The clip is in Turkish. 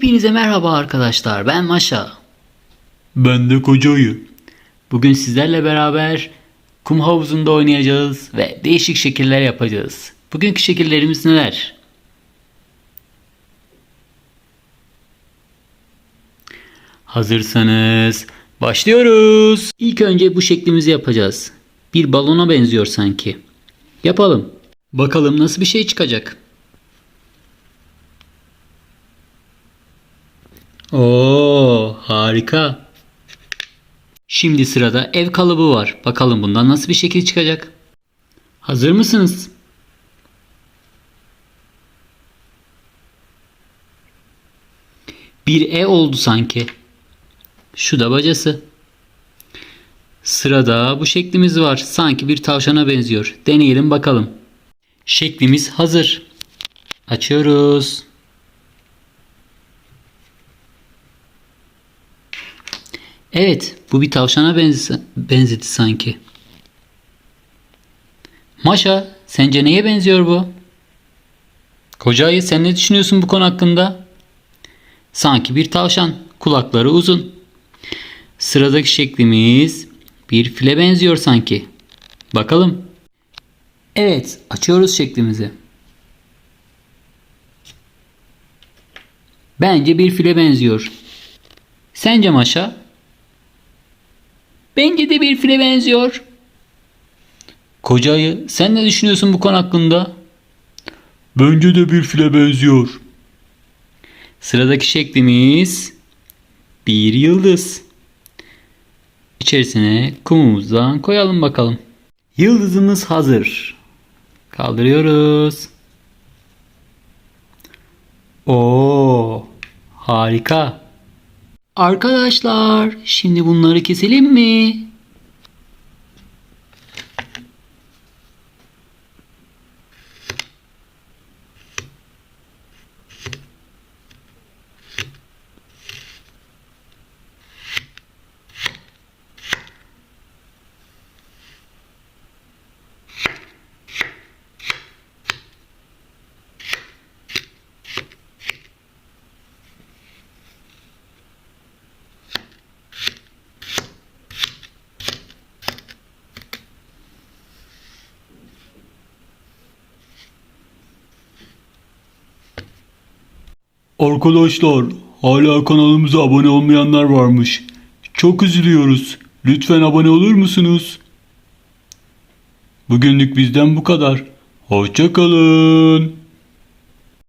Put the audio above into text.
Hepinize merhaba arkadaşlar. Ben Maşa. Ben de koca ayı. Bugün sizlerle beraber kum havuzunda oynayacağız ve değişik şekiller yapacağız. Bugünkü şekillerimiz neler? Hazırsanız başlıyoruz. İlk önce bu şeklimizi yapacağız. Bir balona benziyor sanki. Yapalım. Bakalım nasıl bir şey çıkacak. Oo, harika. Şimdi sırada ev kalıbı var. Bakalım bundan nasıl bir şekil çıkacak. Hazır mısınız? Bir E oldu sanki. Şu da bacası. Sırada bu şeklimiz var. Sanki bir tavşana benziyor. Deneyelim bakalım. Şeklimiz hazır. Açıyoruz. Evet, bu bir tavşana benzi benzedi sanki. Maşa, sence neye benziyor bu? Koca sen ne düşünüyorsun bu konu hakkında? Sanki bir tavşan, kulakları uzun. Sıradaki şeklimiz bir file benziyor sanki. Bakalım. Evet, açıyoruz şeklimizi. Bence bir file benziyor. Sence Maşa? Bence de bir file benziyor. Koca ayı sen ne düşünüyorsun bu konu hakkında? Bence de bir file benziyor. Sıradaki şeklimiz bir yıldız. İçerisine kumumuzdan koyalım bakalım. Yıldızımız hazır. Kaldırıyoruz. Oo, harika. Arkadaşlar, şimdi bunları keselim mi? Arkadaşlar hala kanalımıza abone olmayanlar varmış. Çok üzülüyoruz. Lütfen abone olur musunuz? Bugünlük bizden bu kadar. Hoşçakalın.